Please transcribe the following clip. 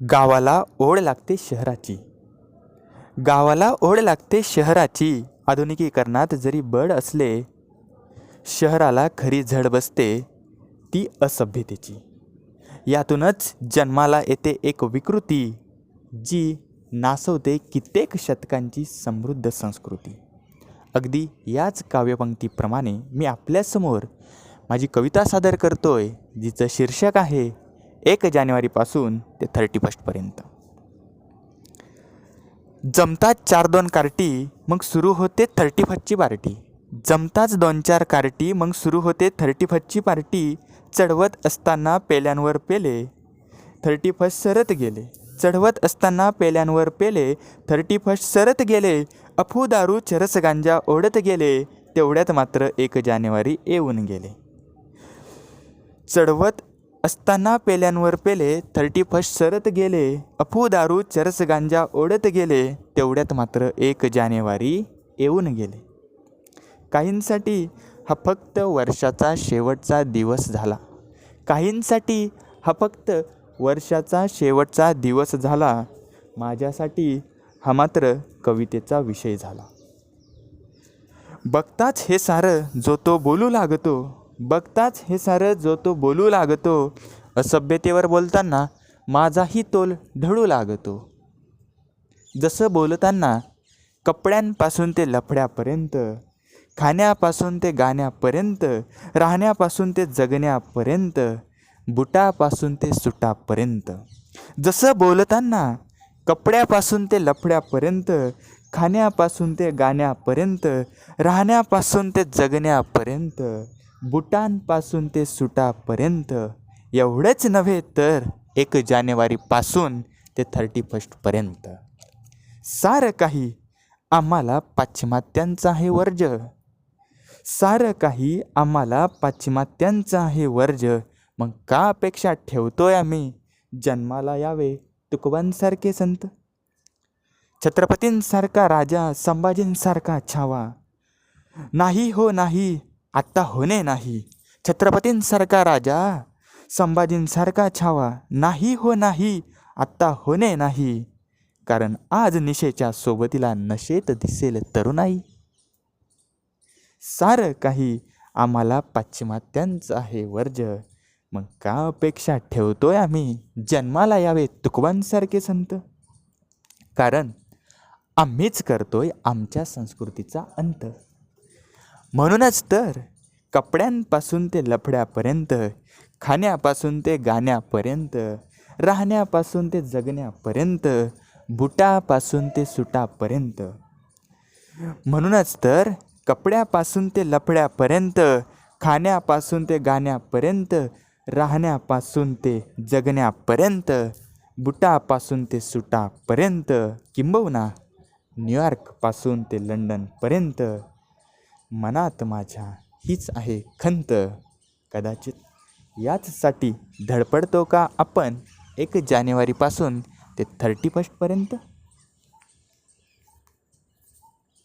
गावाला ओढ लागते शहराची. गावाला ओढ लागते शहराची. आधुनिकीकरणात जरी बळ असले शहराला खरी झड बसते ती असभ्यतेची. यातूनच जन्माला येते एक विकृती जी नासवते कित्येक शतकांची समृद्ध संस्कृती. अगदी याच काव्यपंक्तीप्रमाणे मी आपल्यासमोर माझी कविता सादर करतोय जिचं शीर्षक आहे एक जानेवारीपासून ते थर्टी फर्स्टपर्यंत जमताच चार दोन कार्टी मग सुरू होते थर्टी फर्स्टची पार्टी. जमताच दोन चार कार्टी मग सुरू होते थर्टी फर्स्टची पार्टी. चढवत असताना पेल्यांवर पेले थर्टी फर्स्ट सरत गेले. चढवत असताना पेल्यांवर पेले थर्टी फर्स्ट सरत गेले. अफू दारू चरस गांजा ओढत गेले तेवढ्यात मात्र एक जानेवारी येऊन गेले. चढवत असताना पेल्यांवर पेले थर्टी फर्स्ट सरत गेले अफू दारू चरस गांजा ओढत गेले तेवढ्यात मात्र एक जानेवारी येऊन गेले. काहींसाठी हा फक्त वर्षाचा शेवटचा दिवस झाला. काहींसाठी हा फक्त वर्षाचा शेवटचा दिवस झाला. माझ्यासाठी हा मात्र कवितेचा विषय झाला. बघताच हे सारं जो तो बोलू लागतो बघताच हे सारं जो तो बोलू लागतो असभ्यतेवर बोलताना माझाही तोल ढळू लागतो. जसं बोलताना कपड्यांपासून ते लफड्यापर्यंत खाण्यापासून ते गाण्यापर्यंत राहण्यापासून ते जगण्यापर्यंत बुटापासून ते सुटापर्यंत. जसं बोलताना कपड्यापासून ते लफड्यापर्यंत खाण्यापासून ते गाण्यापर्यंत राहण्यापासून ते जगण्यापर्यंत बुटांपासून ते सुटापर्यंत एवढंच नव्हे तर एक जानेवारीपासून ते थर्टी फर्स्टपर्यंत सारं काही आम्हाला पाश्चिमात्यांचं आहे वर्ज. सारं काही आम्हाला पाश्चिमात्यांचं आहे वर्ज. मग का अपेक्षा ठेवतोय आम्ही? जन्माला यावे तुकबांसारखे संत. छत्रपतींसारखा राजा संभाजींसारखा छावा. नाही हो नाही. आत्ता होणे नाही. छत्रपतींसारखा राजा संभाजींसारखा छावा नाही हो नाही आत्ता होणे नाही. कारण आज निशेच्या सोबतीला नशेत दिसेल तरुणाई. सारं काही आम्हाला पाश्चिमात्यांचं आहे वर्ज. मग का अपेक्षा ठेवतोय आम्ही? जन्माला यावे तुकवांसारखे संत. कारण आम्हीच करतोय आमच्या संस्कृतीचा अंत. म्हणूनच तर कपड्यांपासून ते लफड्यापर्यंत खाण्यापासून ते गाण्यापर्यंत राहण्यापासून ते जगण्यापर्यंत बुटापासून ते सुटापर्यंत. म्हणूनच तर कपड्यापासून ते लफड्यापर्यंत खाण्यापासून ते गाण्यापर्यंत राहण्यापासून ते जगण्यापर्यंत बुटापासून ते सुटापर्यंत किंबहुना न्यूयॉर्कपासून ते लंडनपर्यंत. मनात माझ्या हीच आहे खंत. कदाचित याचसाठी धडपडतो का आपण एक जानेवारीपासून ते थर्टी फर्स्टपर्यंत